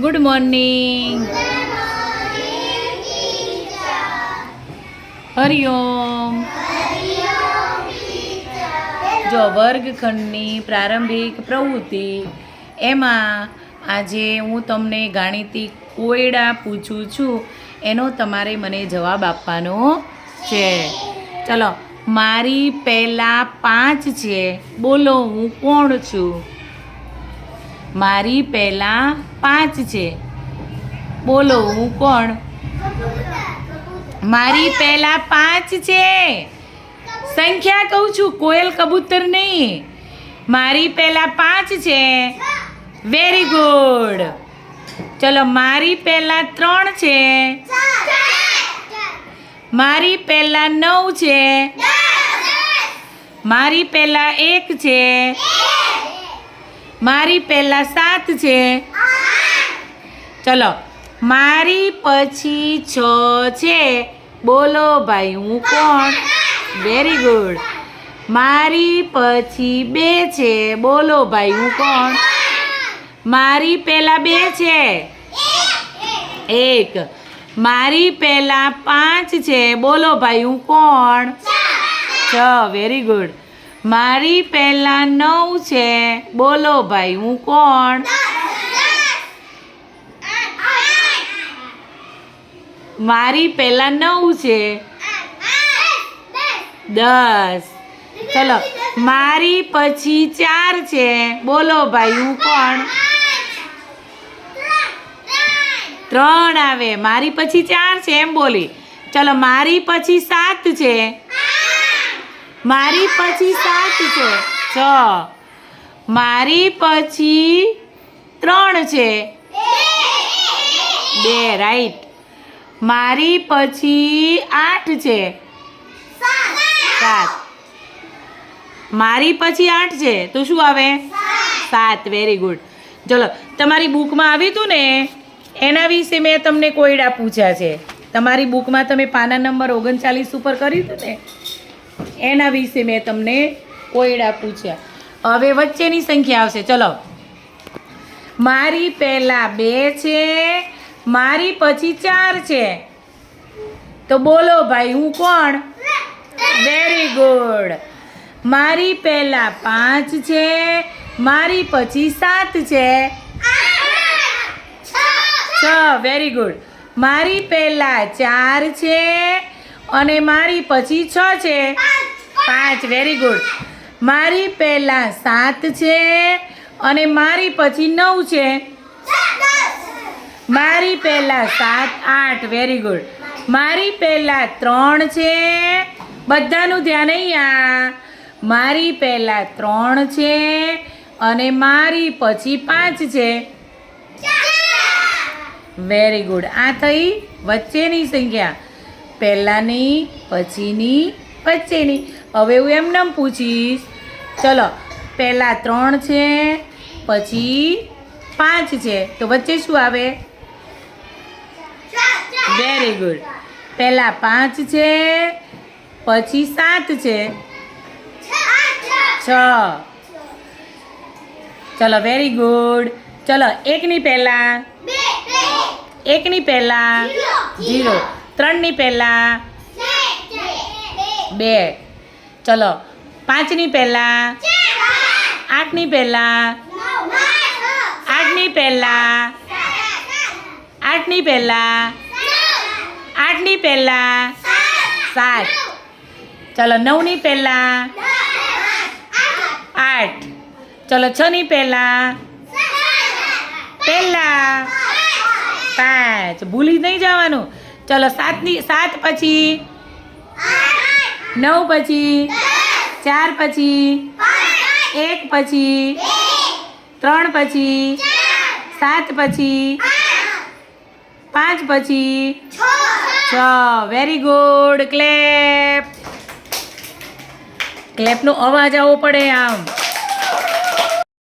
Good morning Hariom જો વર્ગખંડની પ્રારંભિક પ્રવૃત્તિ, એમાં આજે હું તમને ગાણિતિક કોયડા પૂછું છું. એનો તમારે મને જવાબ આપવાનો છે. ચલો, મારી પહેલાં પાંચ છે. બોલો, હું કોણ છું? મારી પહેલાં પાંચ છે. બોલો, હું કોણ? મારી પહેલાં પાંચ છે. સંખ્યા કહું છું, કોયલ કબૂતર નહીં. મારી પહેલાં પાંચ છે. વેરી ગુડ ચલો, મારી પહેલાં ત્રણ છે. મારી પહેલાં નવ છે. મારી પહેલાં એક છે. મારી પહેલાં સાત છે. ચલો. મારી પછી છ છે. બોલો ભાઈ હું કોણ? વેરી ગુડ મારી પછી બે છે. બોલો ભાઈ હું કોણ? મારી પહેલાં બે છે. એક. મારી પહેલાં પાંચ છે. બોલો ભાઈ હું કોણ? છ. વેરી ગુડ મારી પહેલાં નવ છે. બોલો ભાઈ, હું કોણ? મારી પહેલાં નવ છે. દસ. ચલો, મારી પછી ચાર છે. બોલો ભાઈ, હું કોણ? ત્રણ આવે. મારી પછી ચાર છે, એમ બોલી. ચલો, મારી પછી સાત છે. મારી પછી સાત છે. છ. મારી પછી ત્રણ છે. બે રાઈટ મારી પછી આઠ છે. સાત. મારી પછી આઠ છે. તો શું આવે? સાત. વેરી ગુડ ચલો, તમારી બુકમાં આવ્યું હતું ને, એના વિશે મેં તમને કોયડા પૂછ્યા છે. તમારી બુકમાં તમે પાના નંબર ઓગણચાલીસ ઉપર કર્યું હતું ને એના વિશે મેં તમને કોયડા પૂછ્યા. હવે વચ્ચેની સંખ્યા આવશે. ચલો. મારી પહેલાં બે છે, મારી પછી ચાર છે. તો બોલો ભાઈ, હું કોણ? વેરી ગુડ મારી પહેલાં પાંચ છે, મારી પછી સાત છે. છ. વેરી ગુડ મારી પહેલાં ચાર છે અને મારી પછી છ છે. પાંચ. વેરી ગુડ મારી પહેલાં સાત છે અને મારી પછી નવ છે. મારી પહેલાં સાત, આઠ. વેરી ગુડ મારી પહેલાં ત્રણ છે. બધાનું ધ્યાન અહીંયા. મારી પહેલાં ત્રણ છે અને મારી પછી પાંચ છે. વેરી ગુડ આ થઈ વચ્ચેની સંખ્યા. પહેલાંની પછીની વચ્ચેની. હવે હું એમને પૂછીશ. ચલો પહેલાં ત્રણ છે પછી પાંચ છે. તો વચ્ચે શું આવે? વેરી ગુડ પહેલાં પાંચ છે પછી સાત છે. છ. ચલો વેરી ગુડ ચલો એકની પહેલાં. એકની પહેલાં. જીરો. ત્રણની પહેલાં. બે. ચલો. પાંચની પહેલાં. આઠની પહેલાં. આઠની પહેલાં. આઠની પહેલાં. આઠની પહેલાં. સાત. ચલો, નવની પહેલાં. આઠ. ચલો, છની પહેલાં. પહેલાં. પાંચ. ભૂલી નહીં જવાનું. ચલો સાતની સાત પછી નવ પછી ચાર પછી એક પછી ત્રણ પછી સાત પછી પાંચ પછી છ. વેરી ગુડ ક્લેપ ક્લેપનો અવાજ આવવો પડે આમ.